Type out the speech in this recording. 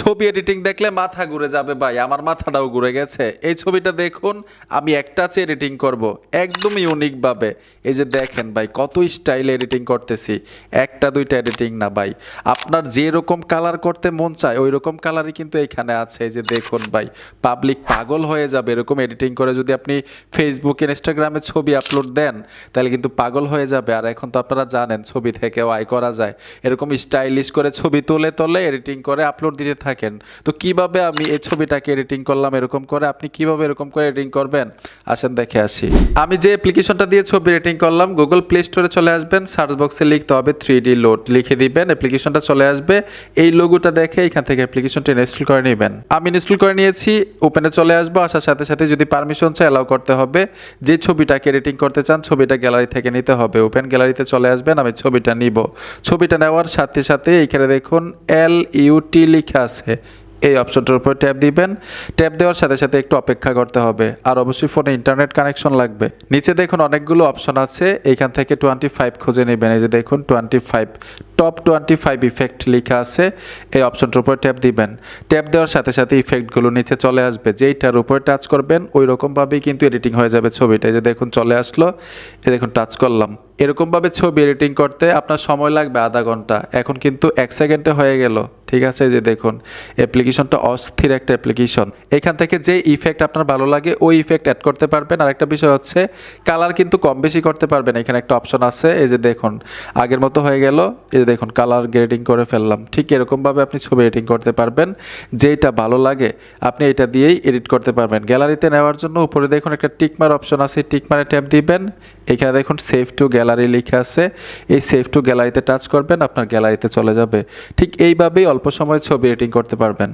ছবি এডিটিং দেখলে মাথা ঘুরে যাবে ভাই, আমার মাথাটাও ঘুরে গেছে। এই ছবিটা দেখুন, আমি একটা চেয়ে এডিটিং করব, একদম ইউনিকভাবে এই যে দেখেন ভাই, কত স্টাইলে এডিটিং করতেছি, একটা দুইটা এডিটিং না ভাই। আপনার যে রকম কালার করতে মন চায় ওই রকম কালারই কিন্তু এখানে আছে। এই যে দেখুন ভাই পাবলিক পাগল হয়ে যাবে এরকম এডিটিং করে যদি আপনি ফেসবুক ইনস্টাগ্রামে ছবি আপলোড দেন, তাহলে কিন্তু পাগল হয়ে যাবে। আর এখন তো আপনারা জানেন, ছবি থেকেও আয় করা যায়। এরকম স্টাইলিশ করে ছবি তুলে, তোলে এডিটিং করে আপলোড দিতে থাকেন। তো কীভাবে আমি এই ছবিটাকে এডিটিং করলাম, এরকম করে? আপনি কীভাবে এরকম করে এডিটিং করবেন? আসেন দেখে আসি। আমি যে অ্যাপ্লিকেশনটা দিয়ে ছবি এডিটিং করলাম গুগল প্লে স্টোরে চলে আসবেন সার্চ বক্সে লিখতে হবে থ্রি ডি লোড লিখে দিবেন অ্যাপ্লিকেশনটা চলে আসবে। এই লোগোটা দেখে এখান থেকে অ্যাপ্লিকেশনটা ইনস্টল করে নেবেন। আমি ইনস্টল করে নিয়েছি ওপেনে চলে আসব। আসার সাথে সাথে যদি পারমিশন চাই অ্যালাউ করতে হবে। যে ছবিটাকে এডিটিং করতে চান, ছবিটা গ্যালারি থেকে নিতে হবে। ওপেন গ্যালারিতে চলে আসবেন, আমি ছবিটা নিব। ছবিটা নেওয়ার সাথে সাথে এখানে দেখুন এল ইউটি লেখা এই অপশনটার উপর ট্যাপ দিবেন। ট্যাপ দেওয়ার সাথে সাথে একটু অপেক্ষা করতে হবে। আর অবশ্যই ফোনে ইন্টারনেট কানেকশন লাগবে। নিচে দেখুন অনেকগুলো অপশন আছে। এইখান থেকে টোয়েন্টি ফাইভ খুঁজে নেবেন। এই যে দেখুন twenty five top twenty five effect লেখা আছে। এই অপশনটার উপর ট্যাপ দিবেন। ট্যাপ দেওয়ার সাথে সাথে ইফেক্টগুলো নিচে চলে আসবে। যেইটার উপর টাচ করবেন ওই রকমভাবেই কিন্তু এডিটিং হয়ে যাবে ছবিটা। এই যে দেখুন চলে আসলো। এই দেখুন টাচ করলাম। এরকমভাবে ছবি এডিটিং করতে আপনার সময় লাগবে আধা ঘণ্টা। এখন কিন্তু এক সেকেন্ডে হয়ে গেল। ঠিক আছে? যে দেখুন অ্যাপ্লিকেশনটা অস্থির একটা অ্যাপ্লিকেশন এখান থেকে যে ইফেক্ট আপনার ভালো লাগে, ওই ইফেক্ট অ্যাড করতে পারবেন। আর একটা বিষয় হচ্ছে কালার কিন্তু কম বেশি করতে পারবেন। এখানে একটা অপশন আছে, এই যে দেখুন, আগের মতো হয়ে গেল, এই যে দেখুন কালার গ্রেডিং করে ফেললাম। ঠিক এরকমভাবে আপনি ছবি এডিটিং করতে পারবেন। যেটা ভালো লাগে, আপনি এটা দিয়েই এডিট করতে পারবেন। গ্যালারিতে নেওয়ার জন্য উপরে দেখুন, একটা টিকমার অপশন আছে, টিকমারে ট্যাপ দিবেন। এখানে দেখুন সেভ টু গ্যালারি লিখে আছে। এই সেভ টু গ্যালারিতে টাচ করবেন, আপনার গ্যালারিতে চলে যাবে। ঠিক এইভাবেই অল্প সময়ে ছবি এডিটিং করতে পারবেন।